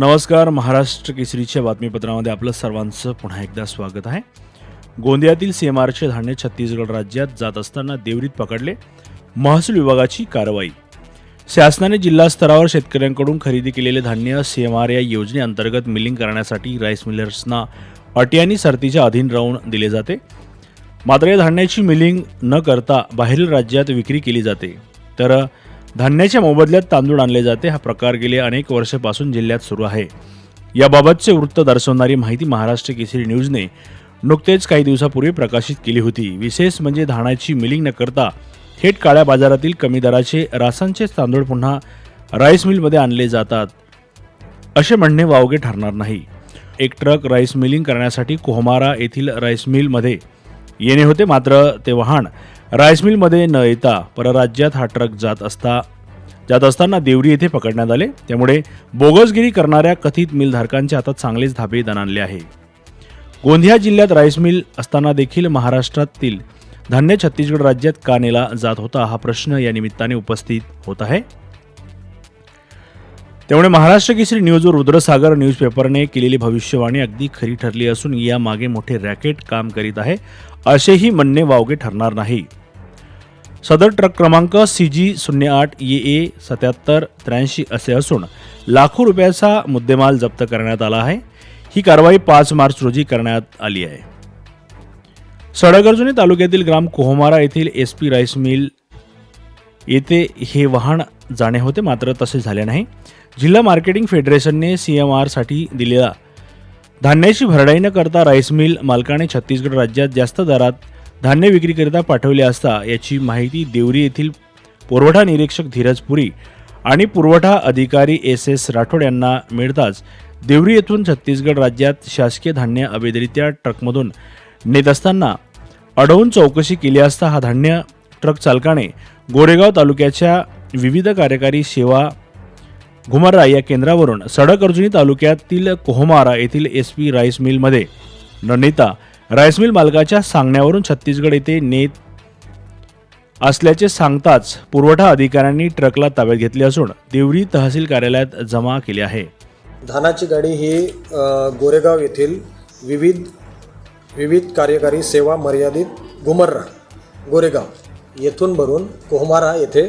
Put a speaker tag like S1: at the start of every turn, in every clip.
S1: नमस्कार महाराष्ट्र केसरीच्या बातमीपत्रामध्ये आपलं सर्वांचं पुन्हा एकदा स्वागत आहे. गोंदियातील सीएमआरचे धान्य छत्तीसगड राज्यात जात असताना देवरीत पकडले. महसूल विभागाची कारवाई. शासनाने जिल्हा स्तरावर शेतकऱ्यांकडून खरेदी केलेले धान्य सीएमआर या योजनेअंतर्गत मिलिंग करण्यासाठी राईस मिलर्सना अटी आणि सर्तीच्या अधीन राहून दिले जाते. मात्र या धान्याची मिलिंग न करता बाहेरील राज्यात विक्री केली जाते. तर धान्याच्या मोबदल्यात तांदूळ आणले जाते. हा प्रकार गेले अनेक वर्षापासून जिल्ह्यात सुरू आहे. याबाबतचे वृत्त दर्शवणारी माहिती महाराष्ट्र केसरी न्यूजने नुकतेच काही दिवसापूर्वी प्रकाशित केली होती. विशेष म्हणजे धानाची मिलिंग न करता थेट काळ्या बाजारातील कमी दराचे रासांचेच तांदूळ पुन्हा राईस मिलमध्ये आणले जातात. असे म्हणणे वावगे ठरणार नाही. एक ट्रक राईस मिलिंग करण्यासाठी कोहमारा येथील राईस मिलमध्ये येणे होते. मात्र ते वाहन राईस मिलमध्ये न येता परराज्यात हा ट्रक जात असता जात असताना देवरी येथे पकडण्यात आले. त्यामुळे बोगसगिरी करणाऱ्या कथित मिलधारकांच्या हातात चांगलेच धाबे दणाणले आहे. गोंदिया जिल्ह्यात राईस मिल असताना देखील महाराष्ट्रातील धान्य छत्तीसगड राज्यात का नेला जात होता हा प्रश्न या निमित्ताने उपस्थित होत आहे. त्यामुळे महाराष्ट्र केसरी न्यूजवर रुद्रसागर न्यूजपेपरने केलेली भविष्यवाणी अगदी खरी ठरली असून यामागे मोठे रॅकेट काम करीत आहे असेही म्हणणे वावगे ठरणार नाही. सदर ट्रक क्रमांक सी जी शून्य आठ ए ए सत्याहत्तर त्र्याऐंशी असे असून लाखो रुपयाचा मुद्देमाल जप्त करण्यात आला आहे. ही कारवाई पाच मार्च रोजी करण्यात आली आहे. सडगर्जुनी तालुक्यातील ग्राम कोहमारा येथील एस पी राईस मिल येथे हे वाहन जाणे होते मात्र तसे झाले नाही. जिल्हा मार्केटिंग फेडरेशनने सी एम आरसाठी दिलेला धान्याची भरडाई न करता राईस मिल मालकाने छत्तीसगड राज्यात जास्त दरात धान्य विक्रीकरिता पाठवले असता याची माहिती देवरी येथील पुरवठा निरीक्षक धीरज पुरी आणि पुरवठा अधिकारी एस एस राठोड यांना मिळताच देवरी येथून छत्तीसगड राज्यात शासकीय धान्य अवैधरित्या ट्रकमधून नेत असताना अडवून चौकशी केली असता हा धान्य ट्रक चालकाने गोरेगाव तालुक्याच्या विविध कार्यकारी सेवा घुमारा या केंद्रावरून सडक अर्जुनी तालुक्यातील कोहमारा येथील एस पी राईस मिलमध्ये न नेता राईस मिल मालकाच्या सांगण्यावरून छत्तीसगड येथे नेत असल्याचे सांगताच पुरवठा अधिकाऱ्यांनी ट्रकला ताब्यात घेतले असून देवरी तहसील कार्यालयात जमा केले आहे.
S2: धानाची गाडी ही गोरेगाव येथील विविध विविध कार्यकारी सेवा मर्यादित घुमर्रा गोरेगाव येथून भरून कोहमारा येथे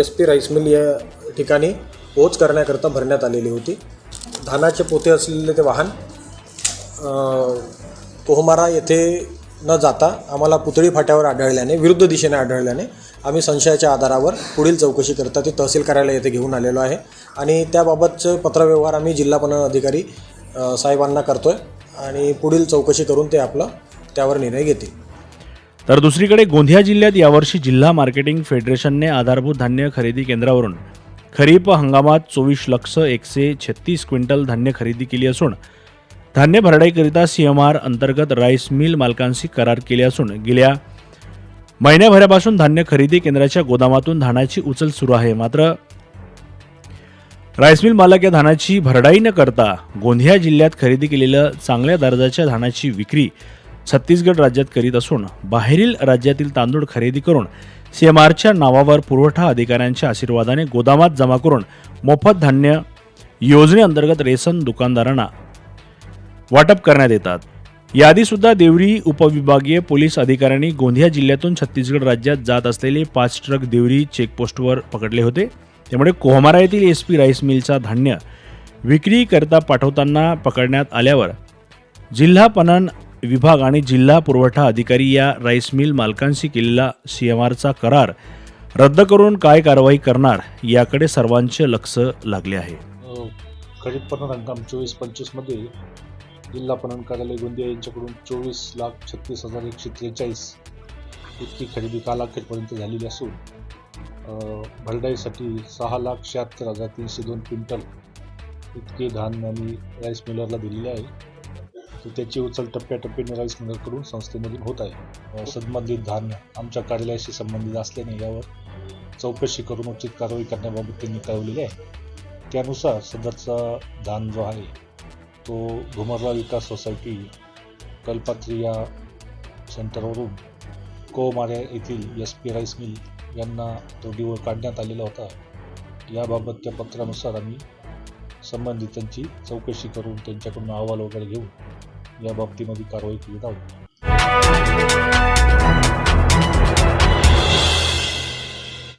S2: एस पी राईस मिल या ठिकाणी पोच करण्याकरता भरण्यात आलेली होती. धानाचे पोते असलेले ते वाहन कोहमारा येथे न जाता आम्हाला पुतळी फाट्यावर आढळल्याने विरुद्ध दिशेने आढळल्याने आम्ही संशयाच्या आधारावर पुढील चौकशी करता ते तहसील कार्यालय येथे घेऊन आलेलो आहे. आणि त्याबाबतचं पत्रव्यवहार आम्ही जिल्हा पणन अधिकारी साहेबांना करतो आहे आणि पुढील चौकशी करून ते आपलं त्यावर निर्णय घेतील.
S1: तर दुसरीकडे गोंदिया जिल्ह्यात यावर्षी जिल्हा मार्केटिंग फेडरेशनने आधारभूत धान्य खरेदी केंद्रावरून खरीप हंगामात चोवीस लक्ष एकशे छत्तीस क्विंटल धान्य खरेदी केली असून धान्य भरडाईकरिता सीएमआर अंतर्गत राईस मिल मालकांशी करार केले असून गेल्या महिन्याभरापासून धान्य खरेदी केंद्राच्या गोदामातून धानाची उचल सुरू आहे. मात्र राईस मिल मालक या धानाची भरडाई न करता गोंदिया जिल्ह्यात खरेदी केलेलं चांगल्या दर्जाच्या धानाची विक्री छत्तीसगड राज्यात करीत असून बाहेरील राज्यातील तांदूळ खरेदी करून सीएमआरच्या नावावर पुरवठा अधिकाऱ्यांच्या आशीर्वादाने गोदामात जमा करून मोफत धान्य योजनेअंतर्गत रेशन दुकानदारांना वाटप करण्यात येतात. याआधीसुद्धा देवरी उपविभागीय पोलीस अधिकाऱ्यांनी गोंदिया जिल्ह्यातून छत्तीसगड राज्यात जात असलेले पाच ट्रक देवरी चेकपोस्टवर पकडले होते. त्यामुळे कोहमारा येथील एस पी राईस मिलचा धान्य विक्रीकरता पाठवताना पकडण्यात आल्यावर जिल्हा पणन विभाग आणि जिल्हा पुरवठा अधिकारी या राईस मिल मालकांशी केलेला सीएमआरचा करार रद्द करून काय कारवाई करणार याकडे सर्वांचे लक्ष लागले आहे.
S3: खरीप पणन हंगाम चोवीस पंचवीसमध्ये जिल्हा पणन कार्यालय गोंदिया यांच्याकडून चोवीस लाख छत्तीस हजार एकशे त्रेचाळीस इतकी खरेदी काल अखेरपर्यंत झालेली असून भरडाईसाठी सहा लाख शहात्तर हजार तीनशे दोन क्विंटल इतके धान आम्ही राईस मिलरला दिलेले आहे. तर त्याची उचल टप्प्याटप्प्याने राईस मिलरकडून संस्थेमधून होत आहे. संबंधित धान आमच्या कार्यालयाशी संबंधित असल्याने यावर चौकशी करून उचित कारवाई करण्याबाबत त्यांनी कळवलेली आहे. त्यानुसार सदरचा धान जो आहे तो घुमरला विकास सोसायटी कल्पात्री या सेंटरवरून कोमाऱ्या येथील एस पी राईस मिल यांना तोडीवर काढण्यात आलेला होता. याबाबतच्या पत्रानुसार आम्ही संबंधितांची चौकशी करून त्यांच्याकडून अहवाल वगैरे घेऊन या बाबतीमध्ये कारवाई केली जाऊ.